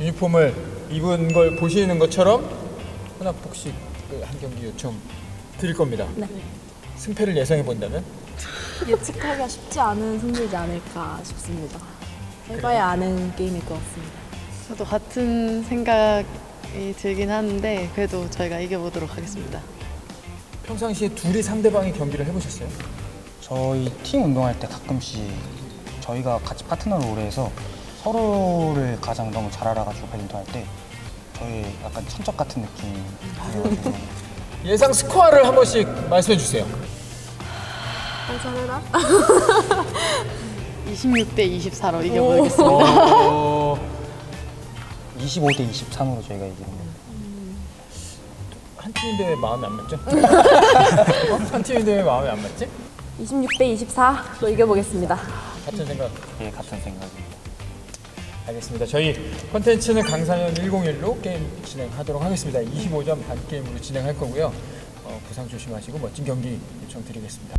유니폼을 입은 걸 보시는 것처럼 혼합복식 그한 경기 요청 드릴 겁니다. 네. 승패를 예상해 본다면 예측하기가 쉽지 않은 승리지 않을까 싶습니다. 해봐야 아는 게임일 것 같습니다. 저도 같은 생각이 들긴 하는데 그래도 저희가 이겨보도록 하겠습니다. 평상시에 둘이 상대방의 경기를 해보셨어요? 저희 팀 운동할 때 가끔씩 저희가 같이 파트너를 오래 해서 서로를 가장 너무 잘 알아가지고 배드민턴 할때 저희 약간 천적 같은 느낌이 들어가지고 예상 스코어를 한 번씩 말씀해 주세요. 잘해라. 26대 24로 이겨보겠습니다. 어, 25대 23으로 저희가 이기는 거예요. 한 팀인데 왜 마음이 안 맞죠? 어? 한 팀인데 왜 마음이 안 맞지? 26대 24로 이겨보겠습니다. 같은 생각. 예, 같은 생각입니다. 알겠습니다. 저희 컨텐츠는 강사년 101로 게임 진행하도록 하겠습니다. 25점 반 게임으로 진행할 거고요. 어, 부상 조심하시고 멋진 경기 요청드리겠습니다.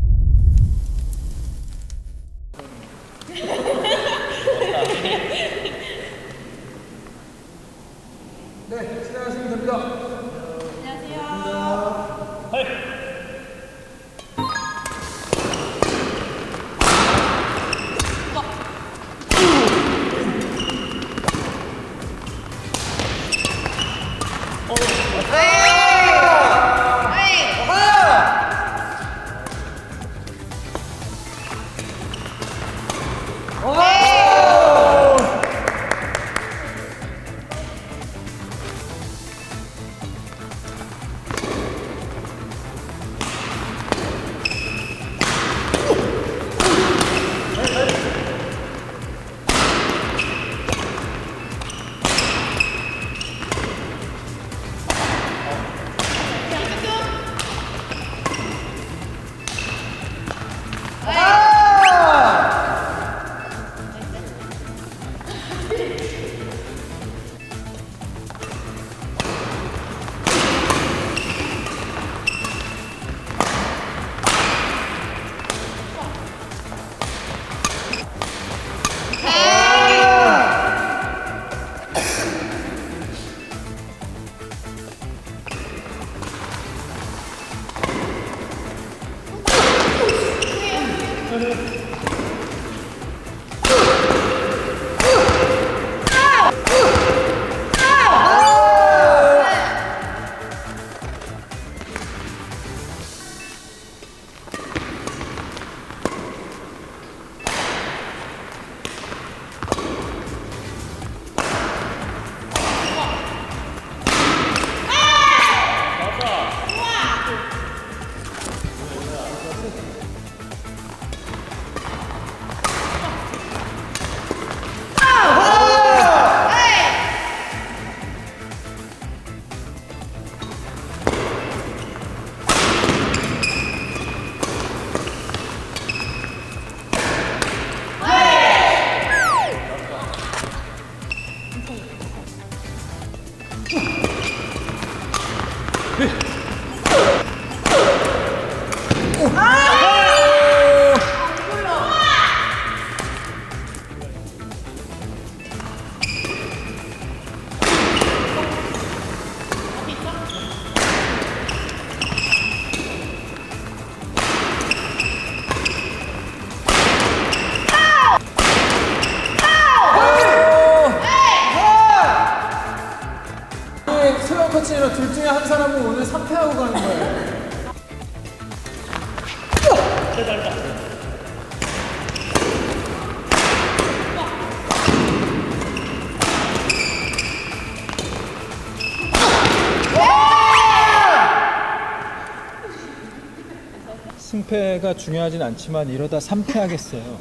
패가 중요하진 않지만 이러다 3패 하겠어요.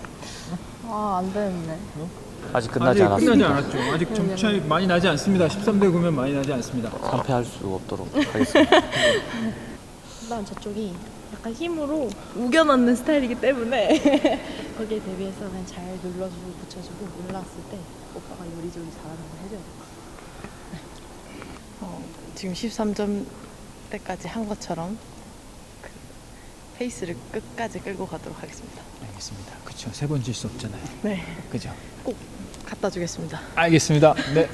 아, 안 되겠네. 아직 끝나지 아직 끝나지 않았습니다. 않았죠. 아직 점 차이 많이 나지 않습니다. 13대 9면 많이 나지 않습니다. 3패할 수 없도록 하겠습니다. 일단 저쪽이 약간 힘으로 우겨넣는 스타일이기 때문에 거기에 대비해서 그냥 잘 눌러주고 붙여주고 올라왔을 때 오빠가 요리조리 잘하는 거 해줘야 돼. 어, 지금 13점 때까지 한 것처럼 그 페이스를 끝까지 끌고 가도록 하겠습니다. 알겠습니다. 그렇죠. 세번 질 수 없잖아요. 네, 그죠? 꼭 갖다 주겠습니다. 알겠습니다. 네.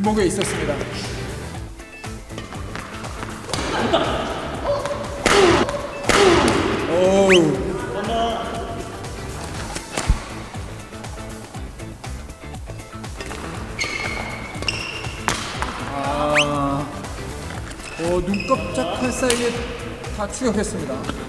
길목에 있었습니다. 아, 어, 눈 깜짝할 사이에 다 추격했습니다.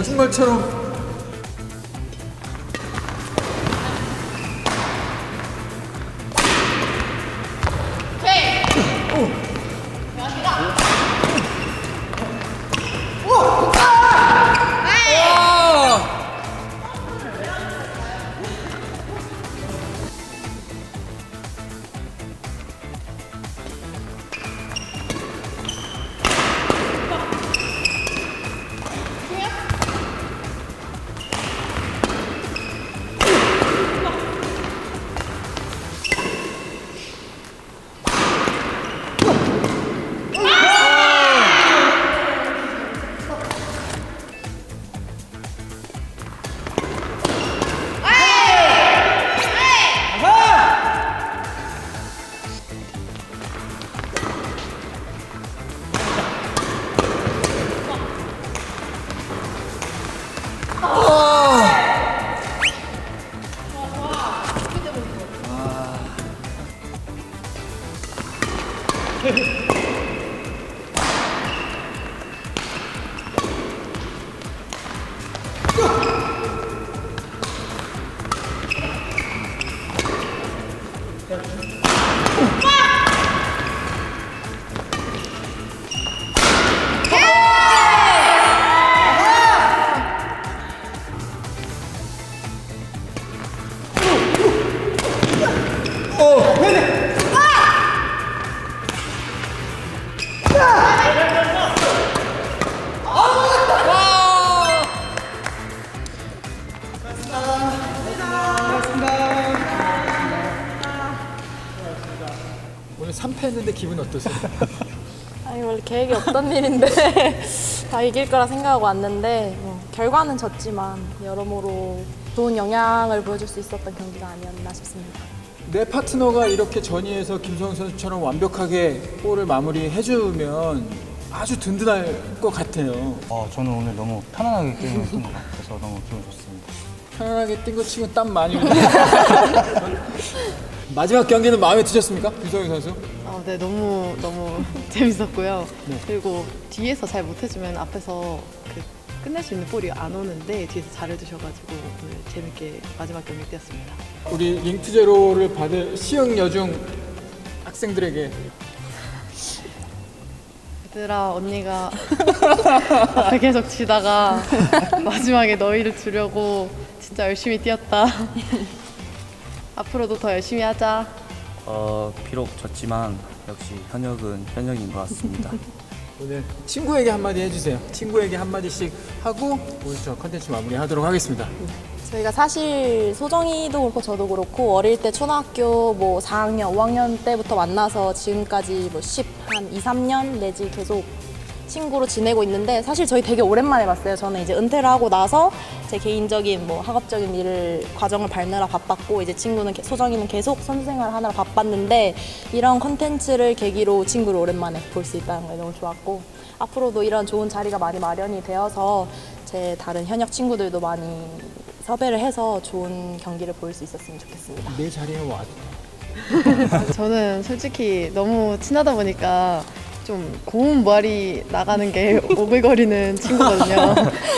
거짓말처럼 없던 일인데 다 이길 거라 생각하고 왔는데 뭐, 결과는 졌지만 여러모로 좋은 영향을 보여줄 수 있었던 경기가 아니었나 싶습니다. 내 파트너가 이렇게 전위에서 김성현 선수처럼 완벽하게 볼을 마무리해주면 아주 든든할 것 같아요. 어, 저는 오늘 너무 편안하게 게임을 했던 것 같아서 너무 기분 좋습니다. 편안하게 뛴 거 치고 땀 많이 흘리네. 마지막 경기는 마음에 드셨습니까? 김성현 선수? 아, 네, 너무 너무 재밌었고요. 네. 그리고 뒤에서 잘 못해주면 앞에서 그 끝낼 수 있는 볼이 안 오는데 뒤에서 잘해주셔가지고 오늘 재밌게 마지막 경기 뛰었습니다. 우리 링투제로를 받을 시흥 여중 학생들에게 얘들아 언니가 앞에 계속 지다가 마지막에 너희를 주려고 진짜 열심히 뛰었다. 앞으로도 더 열심히 하자. 어, 비록 졌지만 역시 현역은 현역인 것 같습니다. 오늘 친구에게 한마디 해주세요. 친구에게 한마디씩 하고 오늘 저 컨텐츠 마무리하도록 하겠습니다. 저희가 사실 소정이도 그렇고 저도 그렇고 어릴 때 초등학교 뭐 4학년, 5학년 때부터 만나서 지금까지 뭐 10, 한 2, 3년 내지 계속 친구로 지내고 있는데 사실 저희 되게 오랜만에 봤어요. 저는 이제 은퇴를 하고 나서 제 개인적인 뭐 학업적인 일을 과정을 밟느라 바빴고 이제 친구는 게- 소정이는 계속 선수 생활을 하느라 바빴는데 이런 컨텐츠를 계기로 친구를 오랜만에 볼 수 있다는 게 너무 좋았고 앞으로도 이런 좋은 자리가 많이 마련이 되어서 제 다른 현역 친구들도 많이 섭외를 해서 좋은 경기를 보일 수 있었으면 좋겠습니다. 내 자리에 와. 저는 솔직히 너무 친하다 보니까 좀 고운 말이 나가는 게 오글거리는 친구거든요.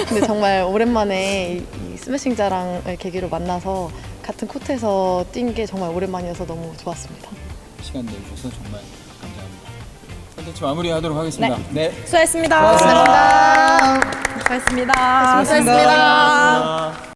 근데 정말 오랜만에 이, 이 스매싱 자랑을 계기로 만나서 같은 코트에서 뛴 게 정말 오랜만이어서 너무 좋았습니다. 시간 내주셔서 정말 감사합니다. 컨텐츠 마무리하도록 하겠습니다. 네. 수고했습니다. 수고했습니다. 수고했습니다. 수고했습니다.